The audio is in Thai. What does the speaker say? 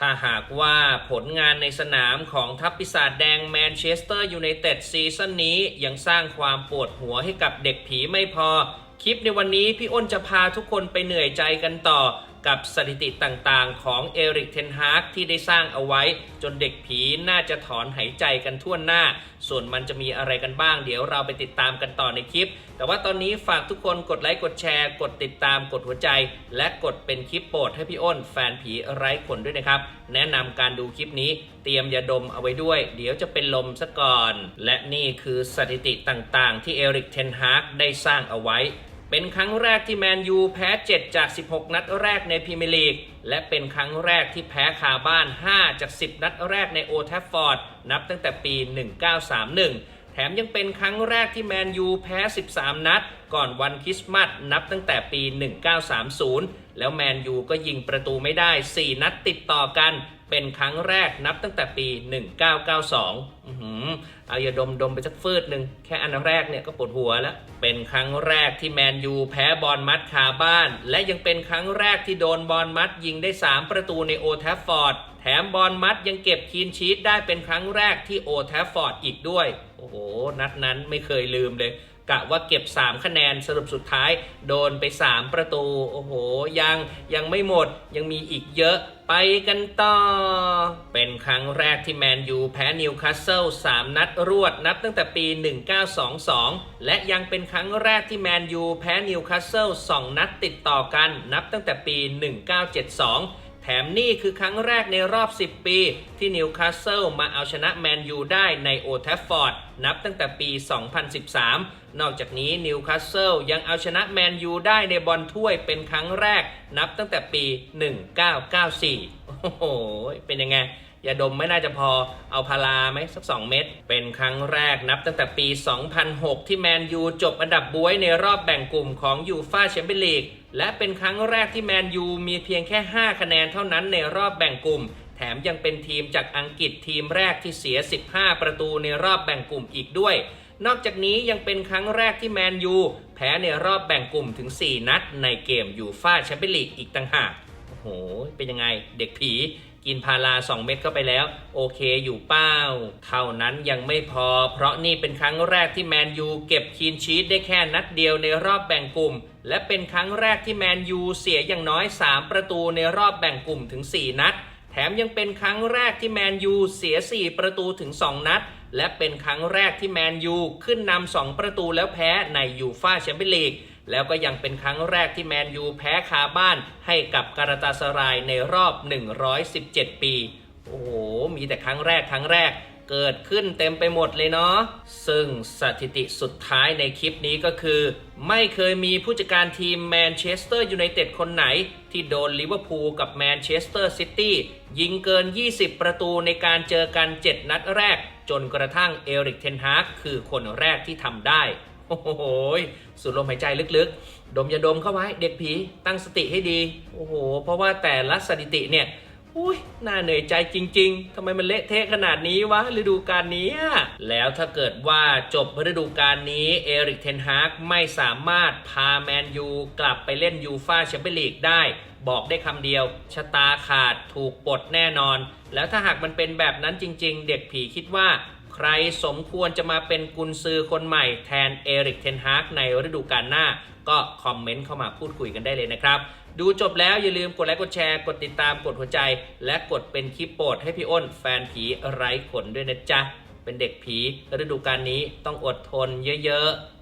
ถ้าหากว่าผลงานในสนามของทัพปีศาจแดงแมนเชสเตอร์ยูไนเต็ดซีซั่นนี้ยังสร้างความปวดหัวให้กับเด็กผีไม่พอ คลิปในวันนี้พี่อ้นจะพาทุกคนไปเหนื่อยใจกันต่อ กับสถิติต่างๆ ของเอริกเทนฮาร์กที่ได้สร้างเอาไว้ จนเด็กผีน่าจะถอนหายใจกันทั่วหน้า ส่วนมันจะมีอะไรกันบ้าง เดี๋ยวเราไปติดตามกันต่อในคลิป แต่ว่าตอนนี้ฝากทุกคนกดไลค์กดแชร์ กดติดตามกดหัวใจ และกดเป็นคลิปโปรดให้พี่อ้น แฟนผีไร้ขนด้วยนะครับ แนะนำการดูคลิปนี้เตรียมยาดมเอาไว้ด้วย เดี๋ยวจะเป็นลมซะก่อน และนี่คือสถิติต่างๆ ที่เอริกเทนฮาร์กได้สร้างเอาไว้ เป็นครั้งแรกที่แมนยูแพ้ 7 จาก 16 นัดแรกในพรีเมียร์ลีก และเป็นครั้งแรกที่แพ้คาบ้าน 5 จาก 10 นัดแรกในโอแทฟฟอร์ด นับตั้งแต่ปี 1931 แถมยังเป็นครั้งแรกที่แมนยูแพ้ 13 นัด ก่อนวันคริสต์มาสนับตั้งแต่ปี 1930 แล้วแมนยูก็ยิงประตูไม่ได้ 4 นัดติดต่อกัน เป็นครั้งแรกนับตั้งแต่ปี 1992อือเอาอย่าดมดมไปสักฟืดหนึ่งแค่อันแรกเนี่ยก็ปวดหัวแล้ว เป็นครั้งแรกที่แมนยูแพ้บอลมัดคาบ้าน และยังเป็นครั้งแรกที่โดนบอลมัดยิงได้ 3 ประตูในโอแทฟฟอร์ดแถมบอลมัดยังเก็บคีนชีตได้เป็นครั้งแรกที่โอแทฟฟอร์ดอีกด้วย โอ้โห นัดนั้นไม่เคยลืมเลย กะว่าเก็บ 3 คะแนนสรุปสุดท้ายโดนไป 3 ประตู โอ้โห ยังยังไม่หมดยังมีอีกเยอะไปกันต่อ เป็นครั้งแรกที่แมนยูแพ้นิวคาสเซิล3นัดรวดนับตั้งแต่ปี 1922 และยังเป็นครั้งแรกที่แมนยูแพ้นิวคาสเซิล2นัดติดต่อกันนับตั้งแต่ปี 1972 แถมนี่คือครั้งแรกในรอบ 10 ปี ที่นิวคาสเซิลมาเอาชนะแมนยูได้ในโอแทฟฟอร์ด นับตั้งแต่ปี 2013 นอกจากนี้นิวคาสเซิลยังเอาชนะแมนยูได้ในบอลถ้วยเป็นครั้งแรก นับตั้งแต่ปี 1994 โอ้โห เป็นยังไงยาดมไม่น่าจะพอเอาพาราไหมสัก 2 เม็ดเป็นครั้งแรกนับตั้งแต่ปี 2006 ที่แมนยูจบอันดับบวยในรอบแบ่งกลุ่มของยูฟาแชมเปี้ยนลีก และเป็นครั้งแรกที่แมนยูมีเพียงแค่ 5 คะแนนเท่านั้นในรอบแบ่งกลุ่ม แถมยังเป็นทีมจากอังกฤษทีมแรกที่เสีย 15 ประตูในรอบแบ่งกลุ่มอีกด้วย นอกจากนี้ยังเป็นครั้งแรกที่แมนยูแพ้ในรอบแบ่งกลุ่มถึง 4 นัดในเกมยูฟาแชมเปี้ยนลีกอีกต่างหาก หเป็นยังไงเด็กผีกินพารา2เม็ดเข้าไปแล้ว โอเคอยู่เป้าเท่านั้นยังไม่พอ เพราะนี่เป็นครั้งแรกที่แมนยูเก็บคีนชีตได้แค่นัดเดียวในรอบแบ่งกลุ่ม และเป็นครั้งแรกที่แมนยูเสียอย่างน้อย 3 ประตูในรอบแบ่งกลุ่มถึง 4 นัด แถมยังเป็นครั้งแรกที่แมนยูเสีย 4 ประตูถึง 2 นัด และเป็นครั้งแรกที่แมนยูขึ้นนำ2ประตูแล้วแพ้ในยูฟาแชมเปี้ยนลีก แล้วก็ยังเป็นครั้งแรกที่แมนยูแพ้คาบ้านให้กับการาตาสรายในรอบ 117 ปี โอ้โห มีแต่ครั้งแรกครั้งแรกเกิดขึ้นเต็มไปหมดเลยเนาะ ซึ่งสถิติสุดท้ายในคลิปนี้ก็คือ ไม่เคยมีผู้จัดการทีมแมนเชสเตอร์ยูไนเต็ดคนไหน ที่โดนลิเวอร์พูลกับแมนเชสเตอร์ซิตี้ยิงเกิน 20 ประตูในการเจอกัน 7 นัดแรก จนกระทั่งเอริกเทนฮากคือคนแรกที่ทำได้ โอ้โหสูดลมหายใจลึกๆ ดมยาดมเข้าไว้เด็กผีตั้งสติให้ดี โอ้โห เพราะว่าแต่ละสถิติเนี่ยอุ้ยน่าเหนื่อยใจจริง ๆ ทำไมมันเละเทะขนาดนี้วะฤดูกาลนี้อะแล้วถ้าเกิดว่าจบฤดูกาลนี้เอริกเทนฮากไม่สามารถพาแมนยูกลับไปเล่นยูฟาแชมเปี้ยนลีกได้ บอกได้คำเดียว ชะตาขาดถูกปลดแน่นอน แล้วถ้าหากมันเป็นแบบนั้นจริง ๆ เด็กผีคิดว่า ใครสมควรจะมาเป็นกุนซือคนใหม่แทนเอริกเทนฮากในฤดูกาลหน้า ก็คอมเมนต์เข้ามาพูดคุยกันได้เลยนะครับ ดูจบแล้วอย่าลืมกดไลค์กดแชร์ กดติดตามกดหัวใจ และกดเป็นคลิปโปรดให้พี่อ้นแฟนผีไร้ขนด้วยนะจ๊ะเป็นเด็กผีฤดูกาลนี้ต้องอดทนเยอะๆ